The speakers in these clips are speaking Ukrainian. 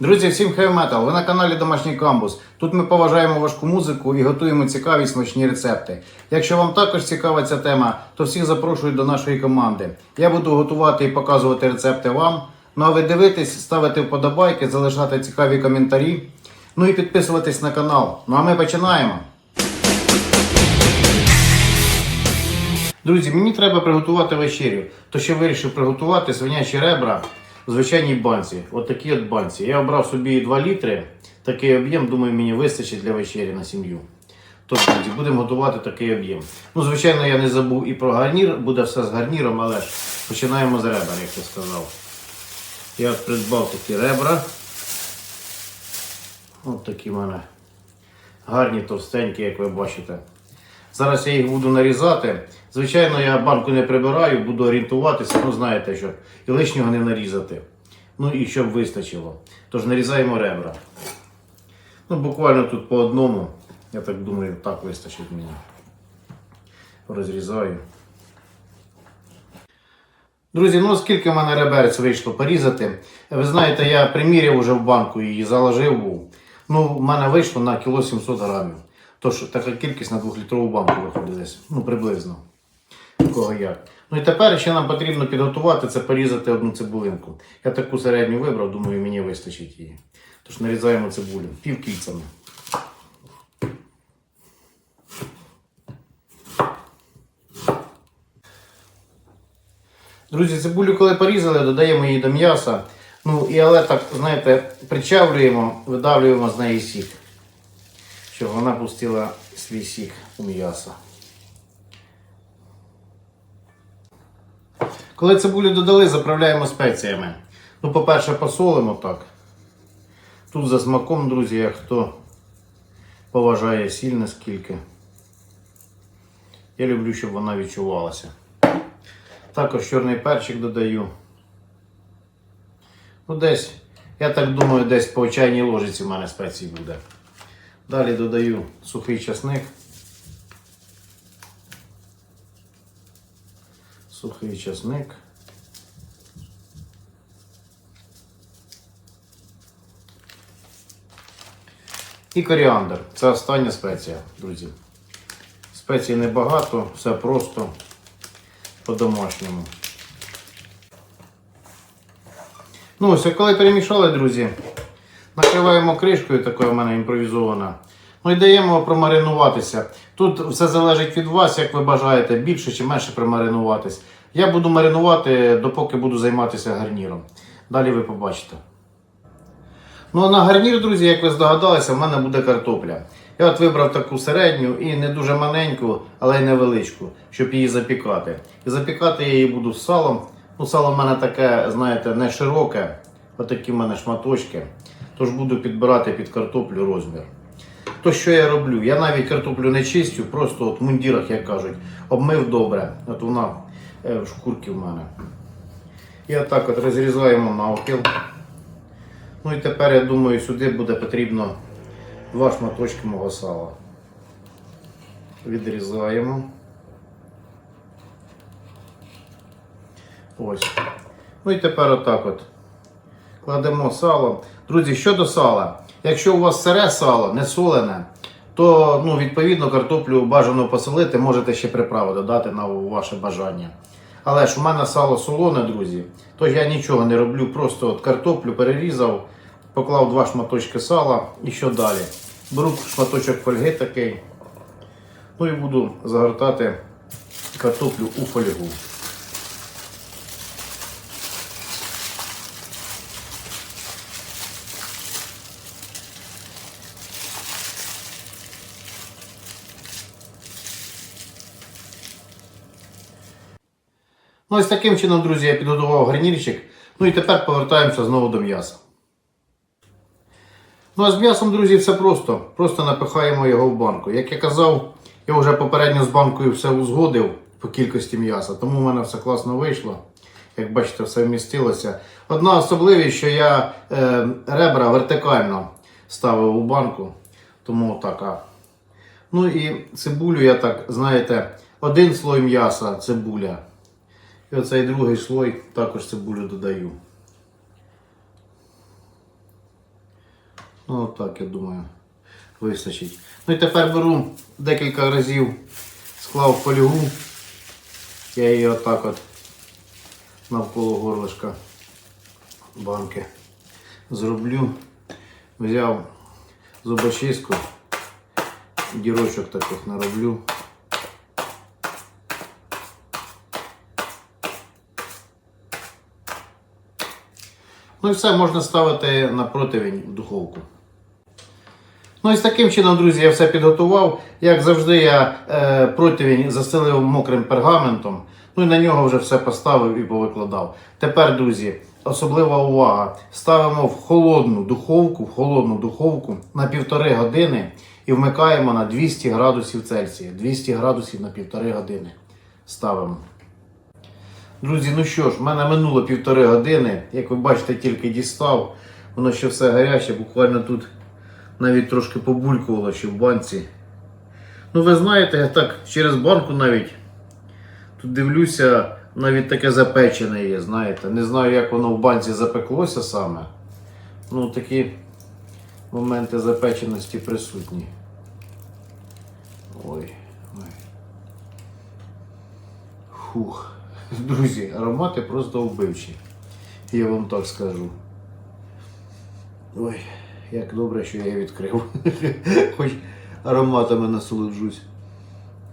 Друзі, всім хай метал! Ви на каналі Домашній Камбус. Тут ми поважаємо важку музику і готуємо цікаві смачні рецепти. Якщо вам також цікава ця тема, то всіх запрошую до нашої команди. Я буду готувати і показувати рецепти вам. Ну а ви дивитесь, ставити вподобайки, залишати цікаві коментарі. Ну і підписуватись на канал. Ну а ми починаємо. Друзі, мені треба приготувати вечерю. То ще вирішив приготувати свинячі ребра звичайній банці. От такі от банці. Я обрав собі 2 літри. Такий об'єм, думаю, мені вистачить для вечері на сім'ю. Тож, будемо готувати такий об'єм. Ну, звичайно, я не забув і про гарнір, буде все з гарніром, але починаємо з ребер, як я сказав. Я от придбав такі ребра. От такі в мене гарні, товстенькі, як ви бачите. Зараз я їх буду нарізати. Звичайно, я банку не прибираю, буду орієнтуватися, ну знаєте, щоб і лишнього не нарізати. Ну і щоб вистачило. Тож нарізаємо ребра. Ну, буквально тут по одному. Я так думаю, так вистачить мені. Розрізаю. Друзі, ну скільки в мене реберець вийшло порізати. Ви знаєте, я приміряв уже в банку і заложив був. Ну, в мене вийшло на кіло 700 грамів. Тож така кількість на 2-літрову банку виходить десь. Ну, приблизно. У Кого як. Ну і тепер ще нам потрібно підготувати це порізати одну цибулинку. Я таку середню вибрав, думаю, мені вистачить її. Тож нарізаємо цибулю пів кільцями. Друзі, цибулю, коли порізали, додаємо її до м'яса. Ну і але так, знаєте, причавлюємо, видавлюємо з неї сік, щоб вона пустила свій сік у м'ясо. Коли цибулю додали, заправляємо спеціями. Ну, по-перше, посолимо так. Тут за смаком, друзі, хто поважає сіль наскільки. Я люблю, щоб вона відчувалася. Також чорний перчик додаю. Ну, десь, я так думаю, десь по чайній ложиці в мене спецій буде. Далі додаю сухий часник. Сухий часник. І коріандр. Це остання спеція, друзі. Спецій небагато, все просто по-домашньому. Ну ось, коли перемішали, друзі, накриваємо кришкою, такою в мене імпровізована. Ну і даємо промаринуватися. Тут все залежить від вас, як ви бажаєте, більше чи менше промаринуватись. Я буду маринувати, допоки буду займатися гарніром. Далі ви побачите. Ну а на гарнір, друзі, як ви здогадалися, в мене буде картопля. Я от вибрав таку середню і не дуже маленьку, але й невеличку, щоб її запікати. І запікати я її буду з салом. Ну, сало в мене таке, знаєте, не широке, отакі в мене шматочки. Тож буду підбирати під картоплю розмір. То що я роблю? Я навіть картоплю не чистю, просто от в мундірах, як кажуть, обмив добре. От вона в шкурці в мене. І отак от розрізаємо навпіл. Ну і тепер я думаю, сюди буде потрібно два шматочки мого сала. Відрізаємо. Ось. Ну і тепер отак от. Кладемо сало. Друзі, щодо сала, якщо у вас сире сало, не солене, то ну, відповідно картоплю бажано посолити, можете ще приправи додати на ваше бажання. Але ж у мене сало солоне, друзі, тож я нічого не роблю, просто от картоплю перерізав, поклав два шматочки сала і що далі? Беру шматочок фольги такий. Ну і буду загортати картоплю у фольгу. Ну, ось таким чином, друзі, я підготував гарнірчик. Ну і тепер повертаємося знову до м'яса. Ну а з м'ясом, друзі, все просто. Просто напихаємо його в банку. Як я казав, я вже попередньо з банкою все узгодив по кількості м'яса, тому в мене все класно вийшло. Як бачите, все вмістилося. Одна особливість, що я е, ребра вертикально ставив у банку. Тому така. Ну і цибулю я так, знаєте, один слой м'яса, цибуля. І оцей другий слой також цибулю додаю. Ну, отак, я думаю, вистачить. Ну і тепер беру декілька разів, склав фольгу. Я її отак от навколо горлышка банки зроблю. Взяв зубочистку, дірочок таких нароблю. Ну і все, можна ставити на противень в духовку. Ну і з таким чином, друзі, я все підготував. Як завжди, я е, противень застелив мокрим пергаментом. Ну і на нього вже все поставив і повикладав. Тепер, друзі, особлива увага. Ставимо в холодну духовку, в холодну духовку на півтори години і вмикаємо на 200 градусів Цельсія. 200 градусів на півтори години. Ставимо. Друзі, ну що ж, в мене минуло півтори години. Як ви бачите, тільки дістав. Воно ще все гаряче, буквально тут навіть трошки побулькувало ще в банці. Ну, ви знаєте, я так через банку навіть тут дивлюся, навіть таке запечене є, знаєте. Не знаю, як воно в банці запеклося саме. Ну, такі моменти запеченості присутні. Ой, ой. Фух. Друзі, аромати просто вбивчі. Я вам так скажу. Ой, як добре, що я відкрив. Хоч ароматами насолоджусь.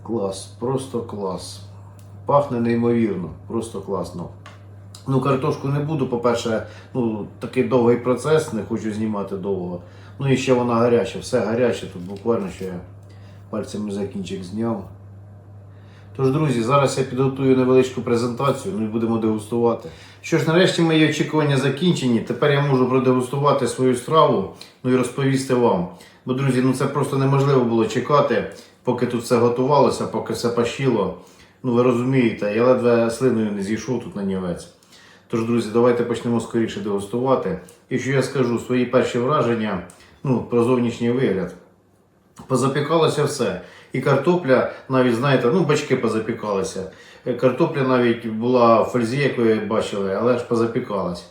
Клас, просто клас. Пахне неймовірно, просто класно. Ну, картошку не буду, по-перше, ну, такий довгий процес, не хочу знімати довго. Ну і ще вона гаряча, все гаряче, тут буквально ще я пальцями закінчик зняв. Тож, друзі, зараз я підготую невеличку презентацію, і будемо дегустувати. Що ж, нарешті мої очікування закінчені. Тепер я можу продегустувати свою страву, ну і розповісти вам. Бо, друзі, ну це просто неможливо було чекати, поки тут все готувалося, поки все пашіло. Ну ви розумієте, я ледве слиною не зійшов тут на нівець. Тож, друзі, давайте почнемо скоріше дегустувати. І що я скажу, свої перші враження ну, про зовнішній вигляд. Позапікалося все. І картопля, навіть знаєте, ну бачки позапікалися. Е, Картопля навіть була в фользі, як ви бачили, але ж позапікалась.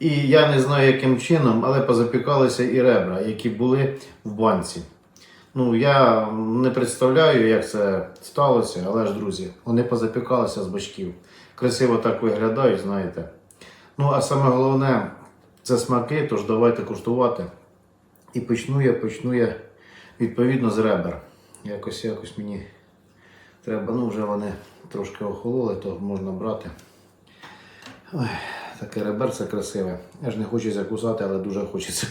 І я не знаю, яким чином, але позапікалися і ребра, які були в банці. Ну, я не представляю, як це сталося, але ж, друзі, вони позапікалися з бачків. Красиво так виглядають, знаєте. Ну, а саме головне це смаки, тож давайте куштувати. І почну я, почну я відповідно з ребер. Якось якось мені треба, ну вже вони трошки охололи, то можна брати. Ой, таке реберце красиве. Я ж не хочу закусати, але дуже хочеться.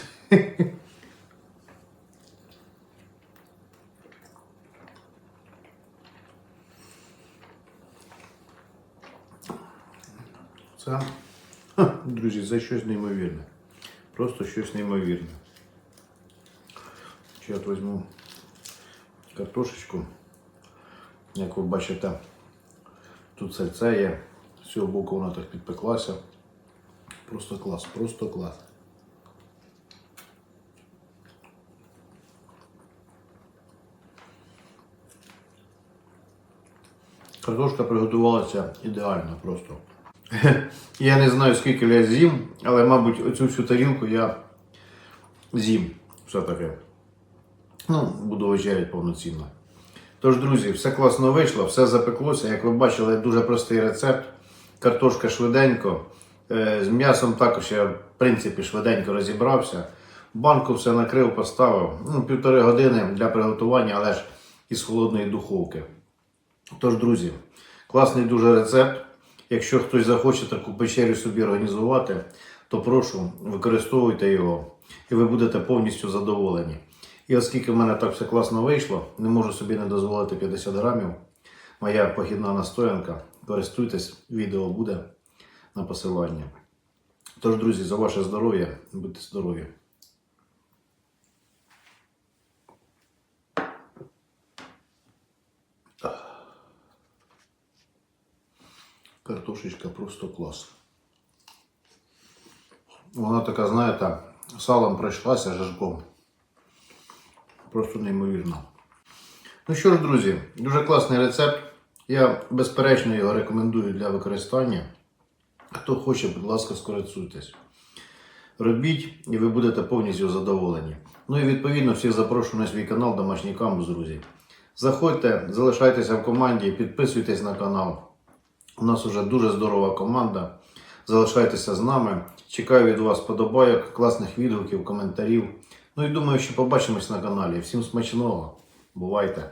Це, друзі, це щось неймовірне. Просто щось неймовірне. Ще от візьму картошечку. Як ви бачите, тут сальце є. З цього боку вона так підпеклася. Просто клас, просто клас. Картошка приготувалася ідеально просто. Я не знаю, скільки я з'їм, але, мабуть, оцю всю тарілку я з'їм все-таки. Ну, буду вечеряти повноцінно. Тож, друзі, все класно вийшло, все запеклося. Як ви бачили, дуже простий рецепт. Картошка швиденько. Е, З м'ясом також я, в принципі, швиденько розібрався. Банку все накрив, поставив. Ну, півтори години для приготування, але ж із холодної духовки. Тож, друзі, класний дуже рецепт. Якщо хтось захоче таку печерю собі організувати, то прошу, використовуйте його і ви будете повністю задоволені. І оскільки в мене так все класно вийшло, не можу собі не дозволити 50 грамів. Моя похідна настоянка. Користуйтесь, відео буде на посиланні. Тож, друзі, за ваше здоров'я, будьте здорові! Картошечка просто клас. Вона така, знаєте, салом пройшлася жажком. Просто неймовірно. Ну що ж, друзі, дуже класний рецепт. Я безперечно його рекомендую для використання. Хто хоче, будь ласка, скористуйтесь. робіть і ви будете повністю задоволені. Ну і відповідно всіх запрошую на свій канал Домашній Камбус, друзі. Заходьте, залишайтеся в команді, підписуйтесь на канал. У нас вже дуже здорова команда. Залишайтеся з нами. Чекаю від вас подобайок, класних відгуків, коментарів. Ну і думаю, що побачимось на каналі. Всім смачного. Бувайте!